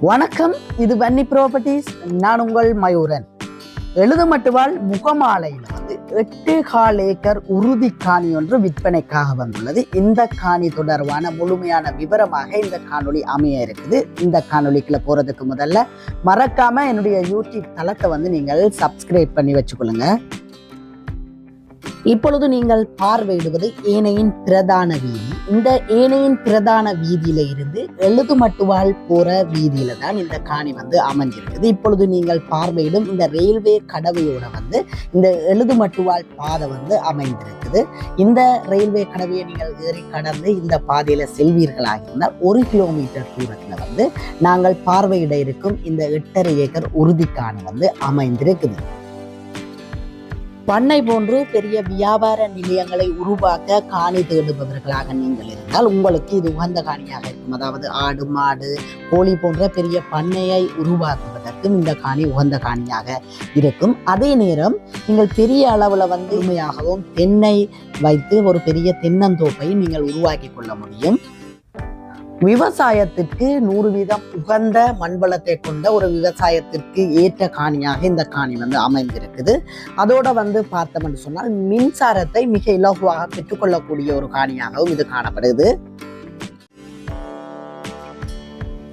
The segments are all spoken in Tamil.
வணக்கம் இது வன்னி ப்ராப்பர்ட்டிஸ் நான் உங்கள் மயூரன். எழுதுமட்டுவாள் முகமாலையில் வந்து எட்டு கால் ஏக்கர் உறுதி காணி ஒன்று விற்பனைக்காக வந்துள்ளது. இந்த காணி தொடர்பான முழுமையான விவரமாக இந்த காணொளி அமைய இருக்குது. இந்த காணொலிக்குள்ள போறதுக்கு முதல்ல மறக்காம என்னுடைய யூடியூப் தளத்தை வந்து நீங்கள் சப்ஸ்கிரைப் பண்ணி வச்சுக்கொள்ளுங்க. இப்பொழுது நீங்கள் பார்வையிடுவது ஏனையின் பிரதான வீதி. இந்த ஏனையின் பிரதான வீதியில இருந்து எழுதுமட்டுவாள் போற வீதியில தான் இந்த காணி வந்து அமைஞ்சிருக்குது இப்பொழுது நீங்கள் பார்வையிடும் இந்த ரயில்வே கடவையோட வந்து இந்த எழுதுமட்டுவாள் பாதை வந்து அமைந்திருக்குது. இந்த ரயில்வே கடவையை நீங்கள் ஏறி கடந்து இந்த பாதையில செல்வீர்களாக இருந்தால் ஒரு கிலோமீட்டர் தூரத்துல வந்து நாங்கள் பார்வையிட இருக்கும் இந்த எட்டரை ஏக்கர் உறுதி காணி வந்து அமைந்திருக்குது. பண்ணை போன்று பெரிய வியாபார நிலையங்களை உருவாக்க காணி தேடுபவர்களாக நீங்கள் இருந்தால் உங்களுக்கு இது உகந்த காணியாக இருக்கும். அதாவது ஆடு மாடு கோழி போன்ற பெரிய பண்ணையை உருவாக்குவதற்கும் இந்த காணி உகந்த காணியாக இருக்கும். அதே நேரம் நீங்கள் பெரிய அளவில் வந்து உண்மையாகவும் தென்னை வைத்து ஒரு பெரிய தென்னந்தோப்பை நீங்கள் உருவாக்கி கொள்ள முடியும். விவசாயத்திற்கு நூறு வீதம் உகந்த மண்வளத்தை கொண்ட ஒரு விவசாயத்திற்கு ஏற்ற காணியாக இந்த காணி வந்து அமைந்திருக்குது. அதோட வந்து பார்த்தோம் என்று சொன்னால் மின்சாரத்தை மிக இலகுவாக பெற்றுக்கொள்ளக்கூடிய ஒரு காணியாகவும் இது காணப்படுது.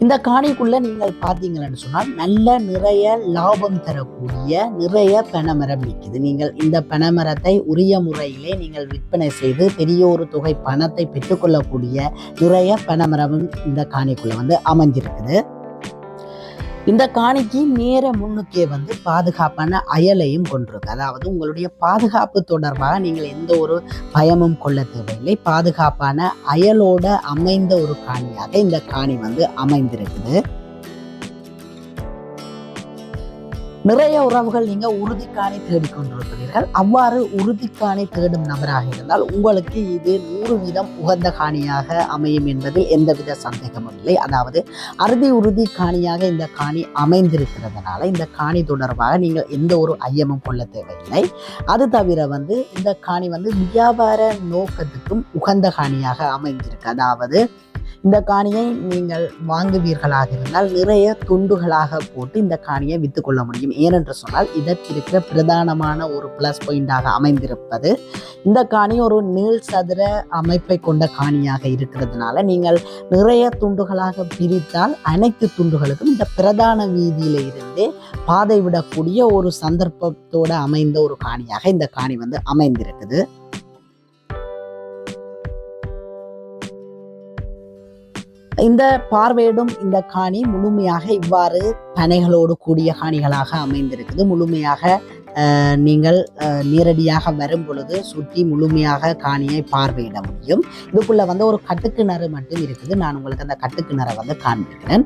இந்த காணிக்குள்ள நீங்கள் பார்த்தீங்கன்னு சொன்னால் நல்ல நிறைய லாபம் தரக்கூடிய நிறைய பனைமரம் நிற்கிது நீங்கள் இந்த பனைமரத்தை உரிய முறையிலே நீங்கள் விற்பனை செய்து பெரிய ஒரு தொகை பணத்தை பெற்றுக்கொள்ளக்கூடிய நிறைய பனைமரமும் இந்த காணிக்குள்ள வந்து அமைஞ்சிருக்குது. இந்த காணிக்கு நேர முன்னுக்கே வந்து பாதுகாப்பான அயலையும் கொண்டிருக்கு. அதாவது உங்களுடைய பாதுகாப்பு தொடர்பாக நீங்கள் எந்த ஒரு பயமும் கொள்ள தேவையில்லை. பாதுகாப்பான அயலோட அமைந்த ஒரு காணியாக இந்த காணி வந்து அமைந்திருக்குது. நிறைய உறவுகள் நீங்க உறுதிக்கானை தேடிக்கொண்டிருக்கிறீர்கள். அவ்வாறு உறுதிக்கானை தேடும் நபராக இருந்தால் உங்களுக்கு இது நூறு வீதம் உகந்த காணியாக அமையும் என்பதில் எந்தவித சந்தேகமும் இல்லை. அதாவது அறுதி உறுதி காணியாக இந்த காணி அமைந்திருக்கிறதுனால இந்த காணி தொடர்பாக நீங்கள் எந்த ஒரு ஐயமும் கொள்ள தேவையில்லை. அது தவிர வந்து இந்த காணி வந்து வியாபார நோக்கத்துக்கும் உகந்த காணியாக அமைந்திருக்கு. அதாவது இந்த காணியை நீங்கள் வாங்குவீர்களாக இருந்தால் நிறைய துண்டுகளாக போட்டு இந்த காணியை விற்றுக்கொள்ள முடியும். ஏனென்று சொன்னால் இதற்கு இருக்கிற பிரதானமான ஒரு ப்ளஸ் பாயிண்டாக அமைந்திருப்பது. இந்த காணி ஒரு நீள் சதுர அமைப்பை கொண்ட காணியாக இருக்கிறதுனால நீங்கள் நிறைய துண்டுகளாக பிரித்தால் அனைத்து துண்டுகளுக்கும் இந்த பிரதான வீதியில இருந்தே பாதை விடக்கூடிய ஒரு சந்தர்ப்பத்தோடு அமைந்த ஒரு காணியாக இந்த காணி வந்து அமைந்திருக்குது. இந்த பார்வையிடும் இந்த காணி முழுமையாக இவ்வாறு பனைகளோடு கூடிய காணிகளாக அமைந்திருக்குது. முழுமையாக நீங்கள் நேரடியாக வரும் பொழுது சுற்றி முழுமையாக காணியை பார்வையிட முடியும். இதுக்குள்ள வந்து ஒரு கட்டுக்கிணறு மட்டும் இருக்குது. நான் உங்களுக்கு அந்த கட்டுக்கிணறை வந்து காண்பிக்கிறேன்.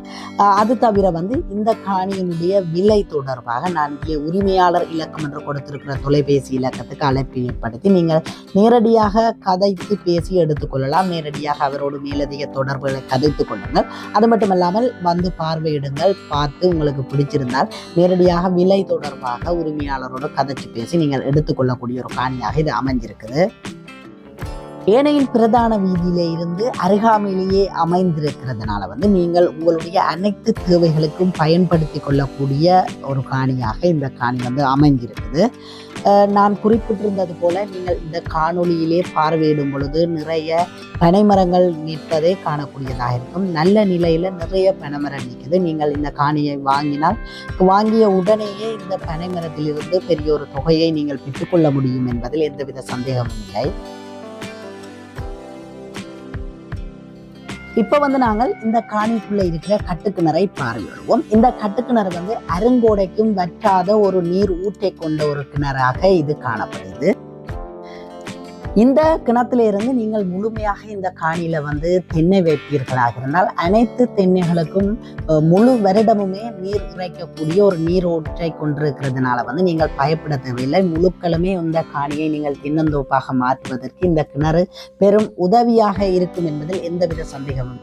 அது தவிர வந்து இந்த காணியினுடைய விலை தொடர்பாக நான் இங்கே உரிமையாளர் இலக்கம் என்று கொடுத்திருக்கிற தொலைபேசி இலக்கத்துக்கு அழைப்பு ஏற்படுத்தி நீங்கள் நேரடியாக கதைத்து பேசி எடுத்துக்கொள்ளலாம் நேரடியாக அவரோடு மேலதிக தொடர்புகளை கதைத்து கொள்ளுங்கள். அது மட்டும் இல்லாமல் வந்து பார்வையிடுங்கள். பார்த்து உங்களுக்கு பிடிச்சிருந்தால் நேரடியாக விலை தொடர்பாக உரிமையாளரோட கதைச்சு பேசி நீங்கள் எடுத்துக்கொள்ளக்கூடிய ஒரு காணியாக இது அமைஞ்சிருக்குது ஏனையின் பிரதான வீதியிலே இருந்து அருகாமையிலேயே அமைந்திருக்கிறதுனால வந்து நீங்கள் உங்களுடைய அனைத்து தேவைகளுக்கும் பயன்படுத்தி கொள்ளக்கூடிய ஒரு காணியாக இந்த காணி வந்து அமைஞ்சிருக்குது நான் குறிப்பிட்டிருந்தது போல நீங்கள் இந்த காணொளியிலே பார்வையிடும் பொழுது நிறைய பனைமரங்கள் நிற்பதை காணக்கூடியதாக இருக்கும். நல்ல நிலையில நிறைய பனைமரம் நிற்குது. நீங்கள் இந்த காணியை வாங்கினால் வாங்கிய உடனேயே இந்த பனைமரத்திலிருந்து பெரிய ஒரு தொகையை நீங்கள் பெற்றுக்கொள்ள முடியும் என்பதில் எந்தவித சந்தேகமும் இல்லை. இப்போ வந்து நாங்கள் இந்த காணிக்குள்ளே இருக்கிற கட்டுக்கிணறை பார்வையிடுவோம் இந்த கட்டுக்கிணறு வந்து அருங்கோடைக்கும் வற்றாத ஒரு நீர் ஊட்டை கொண்ட ஒரு கிணறாக இது காணப்படுது. இந்த கிணத்துல இருந்து நீங்கள் முழுமையாக இந்த காணியில வந்து தென்னை வைப்பீர்களாக இருந்தால் அனைத்து தென்னைகளுக்கும் முழு வருடமுமே நீர் இறைக்கக்கூடிய ஒரு நீர் ஊற்றை கொண்டிருக்கிறதுனால வந்து நீங்கள் பயப்பட தேவையில்லை. முழுக்களுமே இந்த காணியை நீங்கள் தின்னந்தோப்பாக மாற்றுவதற்கு இந்த கிணறு பெரும் உதவியாக இருக்கும் என்பதில் எந்தவித சந்தேகமும்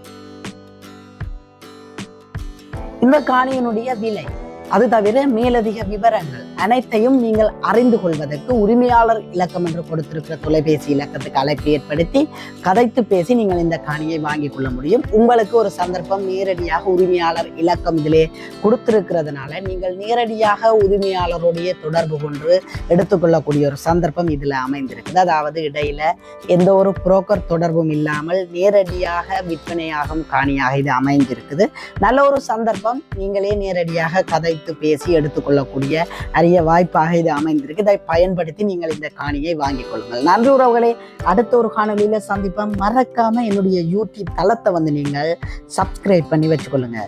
இந்த காணியினுடைய விலை அது தவிர மேலதிக விவரங்கள் அனைத்தையும் நீங்கள் அறிந்து கொள்வதற்கு உரிமையாளர் இலக்கம் என்று கொடுத்திருக்கிற தொலைபேசி இலக்கத்துக்கு அழைப்பு ஏற்படுத்தி கதைத்து பேசி நீங்கள் இந்த காணியை வாங்கிக் கொள்ள முடியும். உங்களுக்கு ஒரு சந்தர்ப்பம் நேரடியாக உரிமையாளர் இலக்கம் இதிலே கொடுத்திருக்கிறதுனால நீங்கள் நேரடியாக உரிமையாளருடைய தொடர்பு கொண்டு எடுத்துக்கொள்ளக்கூடிய ஒரு சந்தர்ப்பம் இதில் அமைந்திருக்குது. அதாவது இடையில எந்த ஒரு புரோக்கர் தொடர்பும் இல்லாமல் நேரடியாக விற்பனையாகும் காணியாக இது அமைந்திருக்குது. நல்ல ஒரு சந்தர்ப்பம். நீங்களே நேரடியாக கதை எடுத்து பேசி எடுத்துக்கொள்ளக்கூடிய அரிய வாய்ப்பாக இது அமைந்திருக்கு. இதை பயன்படுத்தி நீங்கள் இந்த காணியை வாங்கிக் கொள்ளுங்கள். நன்றி உறவுகளே. அடுத்த ஒரு காணொளியில சந்திப்பேன் மறக்காம என்னுடைய யூடியூப் தளத்தை வந்து நீங்கள் சப்ஸ்கிரைப் பண்ணி வச்சுக்கொள்ளுங்க.